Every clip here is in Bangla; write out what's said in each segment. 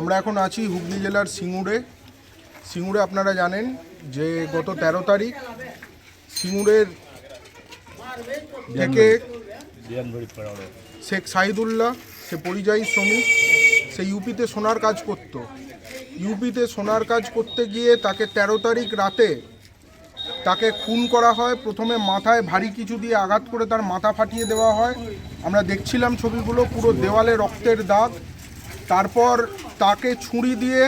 আমরা এখন আছি হুগলি জেলার সিঙ্গুরে। সিঙ্গুরে আপনারা জানেন যে গত তেরো তারিখ সিঙ্গুরের থেকে শেখ সাহিদুল্লাহ সে পরিযায়ী শ্রমিক, সে ইউপিতে সোনার কাজ করত। ইউপিতে সোনার কাজ করতে গিয়ে তাকে তেরো তারিখ রাতে তাকে খুন করা হয়। প্রথমে মাথায় ভারী কিছু দিয়ে আঘাত করে তার মাথা ফাটিয়ে দেওয়া হয়। আমরা দেখছিলাম ছবিগুলো, পুরো দেওয়ালে রক্তের দাগ। তারপর তাকে ছুরি দিয়ে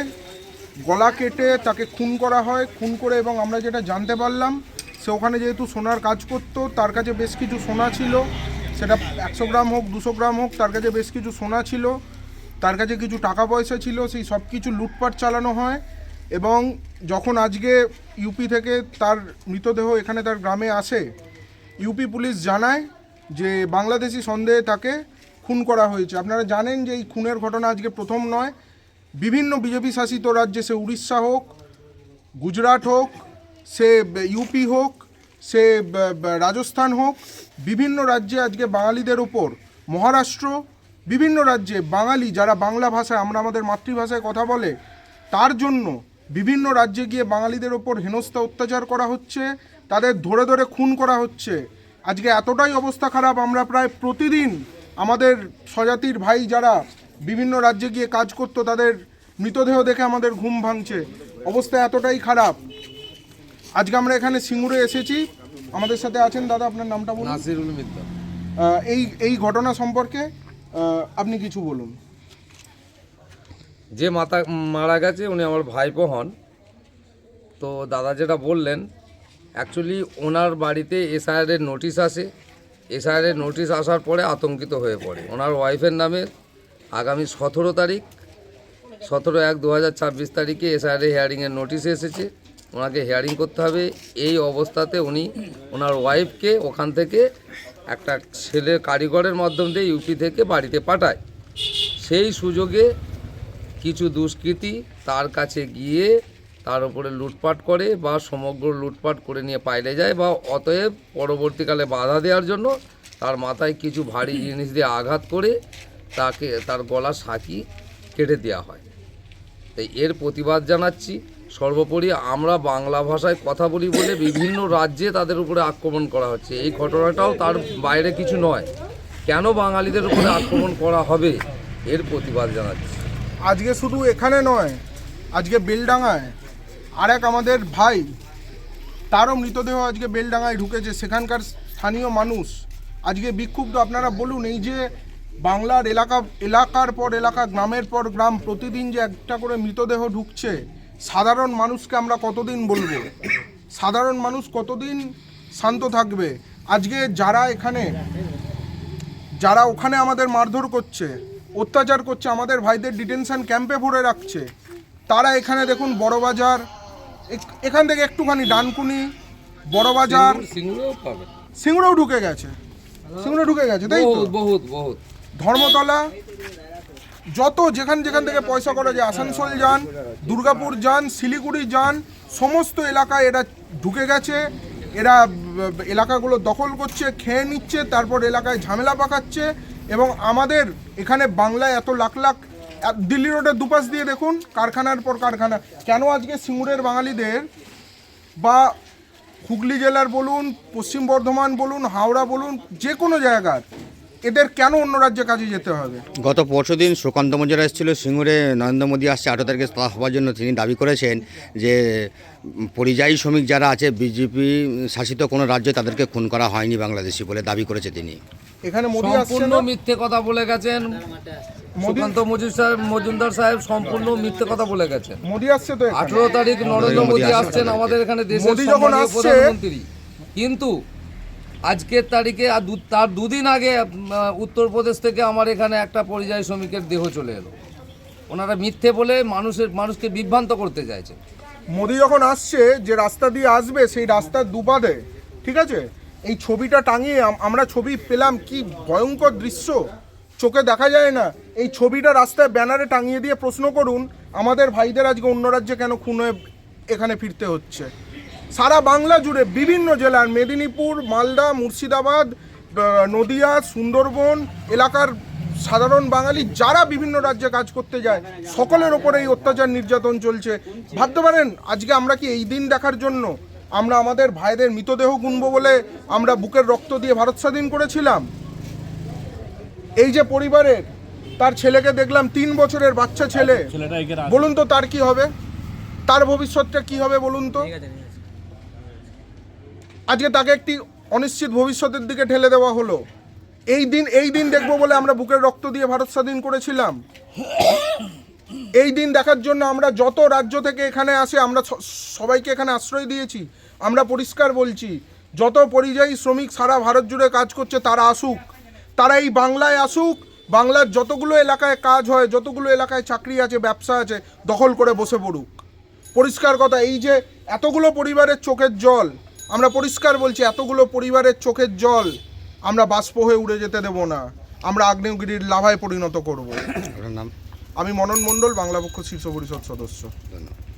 গলা কেটে তাকে খুন করা হয়। খুন করে এবং আমরা যেটা জানতে পারলাম, সে ওখানে যেহেতু সোনার কাজ করতো, তার কাছে বেশ কিছু সোনা ছিল। সেটা একশো গ্রাম হোক, দুশো গ্রাম হোক, তার কাছে বেশ কিছু সোনা ছিল। তার কাছে কিছু টাকা পয়সা ছিল, সেই সব কিছু লুটপাট চালানো হয় এবং যখন আজকে ইউপি থেকে তার মৃতদেহ এখানে তার গ্রামে আসে ইউপি পুলিশ জানায় যে বাংলাদেশি সন্দেহে তাকে খুন করা হয়েছে। আপনারা জানেন যে এই খুনের ঘটনা আজকে প্রথম নয়। বিভিন্ন বিজেপি শাসিত রাজ্যে সে উড়িষ্যা হোক, গুজরাট হোক, সে ইউপি হোক, সে রাজস্থান হোক, বিভিন্ন রাজ্যে আজকে বাঙালিদের ওপর মহারাষ্ট্র, বিভিন্ন রাজ্যে বাঙালি যারা বাংলা ভাষায়, আমরা আমাদের মাতৃভাষায় কথা বলে, তার জন্য বিভিন্ন রাজ্যে গিয়ে বাঙালিদের ওপর হেনস্থা অত্যাচার করা হচ্ছে, তাদের ধরে ধরে খুন করা হচ্ছে। আজকে এতটাই অবস্থা খারাপ, আমরা প্রায় প্রতিদিন আমাদের স্বজাতির ভাই যারা বিভিন্ন রাজ্যে গিয়ে কাজ করতো তাদের মৃতদেহ দেখে আমাদের ঘুম ভাঙছে। অবস্থা এতটাই খারাপ। আজকে আমরা এখানে সিঙ্গুরে এসেছি। আমাদের সাথে আছেন দাদা আপনার নামটা বলুন? নাসিরুল মিদ্দা এই এই ঘটনা সম্পর্কে আপনি কিছু বলুন। যে মাতা মারা গেছে উনি আমার ভাইপো হন। তো দাদা যেটা বললেন অ্যাকচুয়ালি ওনার বাড়িতে এসআইআরের নোটিশ আসে। এসআইআরের নোটিশ আসার পরে আতঙ্কিত হয়ে পড়ে। ওনার ওয়াইফের নামে আগামী সতেরো তারিখ, সতেরো এক দু হাজার ছাব্বিশ তারিখে এসআইআর হিয়ারিংয়ের নোটিশ এসেছে। ওনাকে হিয়ারিং করতে হবে। এই অবস্থাতে উনি, ওনার ওয়াইফকে ওখান থেকে একটা ছেলের কারিগরের মাধ্যম দিয়ে ইউপি থেকে বাড়িতে পাঠায়। সেই সুযোগে কিছু দুষ্কৃতী তার কাছে গিয়ে তার উপরে লুটপাট করে বা সমগ্র লুটপাট করে নিয়ে পাইলে যায় বা অতএব পরবর্তীকালে বাধা দেওয়ার জন্য তার মাথায় কিছু ভারী জিনিস দিয়ে আঘাত করে তাকে, তার গলা সাকি কেটে দেওয়া হয়। তাই এর প্রতিবাদ জানাচ্ছি। সর্বোপরি আমরা বাংলা ভাষায় কথা বলি বলে বিভিন্ন রাজ্যে তাদের উপরে আক্রমণ করা হচ্ছে। এই ঘটনাটাও তার বাইরে কিছু নয়। কেন বাঙালিদের উপরে আক্রমণ করা হবে এর প্রতিবাদ জানাচ্ছি। আজকে শুধু এখানে নয়, আজকে বেলডাঙায় আর এক আমাদের ভাই, তারও মৃতদেহ আজকে বেলডাঙায় ঢুকেছে। সেখানকার স্থানীয় মানুষ আজকে বিক্ষুব্ধ। আপনারা বলুন, এই যে বাংলার এলাকা, এলাকার পর এলাকা, গ্রামের পর গ্রাম, প্রতিদিন যে একটা করে মৃতদেহ ঢুকছে, সাধারণ মানুষকে আমরা কতদিন বলব? সাধারণ মানুষ কতদিন শান্ত থাকবে? আজকে যারা এখানে, যারা ওখানে আমাদের মারধর করছে, অত্যাচার করছে, আমাদের ভাইদের ডিটেনশন ক্যাম্পে ভরে রাখছে, তারা এখানে দেখুন বড়বাজার এখান থেকে একটুখানি ডানকুনি বড়বাজার। পাবে। সিংড়েও ঢুকে গেছে। সিংড়ে ঢুকে গেছে তাই তো? বহুত বহুত ধর্মতলা যত যেখান যেখান থেকে পয়সা করা যায় আসানসোল যান দুর্গাপুর যান শিলিগুড়ি যান সমস্ত এলাকায় এরা ঢুকে গেছে। এরা এলাকাগুলো দখল করছে খেয়ে নিচ্ছে তারপর এলাকায় ঝামেলা পাকাচ্ছে এবং আমাদের এখানে বাংলায় এত লাখ লাখ দিল্লি রোডের দুপাশ দিয়ে দেখুন কারখানার পর কারখানা। কেন আজকে সিঙ্গুরের বাঙালিদের বা হুগলি জেলার বলুন পশ্চিম বর্ধমান বলুন হাওড়া বলুন যে কোনো জায়গার এদের কেন অন্য রাজ্যে কাজে যেতে হবে? গত পরশু দিন সুকান্ত মজুরা এসেছিল সিঙ্গুরে নরেন্দ্র মোদী আসছে আঠারো তারিখে তা হওয়ার জন্য তিনি দাবি করেছেন যে পরিযায়ী শ্রমিক যারা আছে বিজেপি শাসিত কোনো রাজ্যে তাদেরকে খুন করা হয়নি বাংলাদেশি বলে দাবি করেছে তিনি। এখানে মোদি মিথ্যে কথা বলে গেছেন। সুকান্ত মজুমদার সাহেব সম্পূর্ণ মিথ্যে কথা বলে গেছেন। মোদি আসছে তো। আঠেরো তারিখ নরেন্দ্র মোদী আসছেন আমাদের এখানে দেশের মোদী যখন সম্মানীয় আসছে- প্রধানমন্ত্রী। কিন্তু আজকের তারিখে আর দু- তার দুদিন আগে উত্তরপ্রদেশ থেকে আমার এখানে একটা পরিযায়ী শ্রমিকের দেহ চলে এলো। ওনারা মিথ্যে বলে মানুষের মানুষকে বিভ্রান্ত করতে চাইছে মোদি যখন আসছে যে রাস্তা দিয়ে আসবে সেই রাস্তার দুপাদে ঠিক আছে? এই ছবিটা টাঙিয়ে আমরা ছবি পেলাম কি ভয়ঙ্কর দৃশ্য। চোখে দেখা যায় না। এই ছবিটা রাস্তায় ব্যানারে টাঙিয়ে দিয়ে প্রশ্ন করুন, আমাদের ভাইদের আজকে অন্য রাজ্যে কেন খুন হয়ে এখানে ফিরতে হচ্ছে? সারা বাংলা জুড়ে বিভিন্ন জেলার মেদিনীপুর, মালদা, মুর্শিদাবাদ নদিয়া, সুন্দরবন এলাকার সাধারণ বাঙালি যারা বিভিন্ন রাজ্যে কাজ করতে যায়, সকলের ওপরে এই অত্যাচার নির্যাতন চলছে। ভাবতে পারেন, আজকে আমরা কি এই দিন দেখার জন্য আমরা আমাদের ভাইদের মৃতদেহ গুনবো বলে আমরা বুকের রক্ত দিয়ে ভারত স্বাধীন করেছিলাম? এই যে পরিবারের তার ছেলেকে দেখলাম তিন বছরের বাচ্চা ছেলে। বলুন তো তার কি হবে? তার ভবিষ্যৎটা কি হবে বলুন তো? আজকে তাকে একটি অনিশ্চিত ভবিষ্যতের দিকে ঠেলে দেওয়া হলো। এই দিন এই দিন দেখব বলে আমরা বুকের রক্ত দিয়ে ভারত স্বাধীন করেছিলাম। এই দিন দেখার জন্য আমরা যত রাজ্য থেকে এখানে আসে আমরা স- সবাইকে এখানে আশ্রয় দিয়েছি। আমরা পরিষ্কার বলছি যত পরিযায়ী শ্রমিক সারা ভারত জুড়ে কাজ করছে তারা আসুক। তারা এই বাংলায় আসুক বাংলার যতগুলো এলাকায় কাজ হয় যতগুলো এলাকায় চাকরি আছে ব্যবসা আছে দখল করে বসে পড়ুক। পরিষ্কার কথা এই যে এতগুলো পরিবারের চোখের জল আমরা পরিষ্কার বলছি এতগুলো পরিবারের চোখের জল আমরা বাষ্প হয়ে উড়ে যেতে দেব না। আমরা আগ্নেয়গিরির লাভায় পরিণত করব। নাম? আমি মনন মণ্ডল বাংলা পক্ষ শীর্ষ পরিষদ সদস্য। ধন্যবাদ।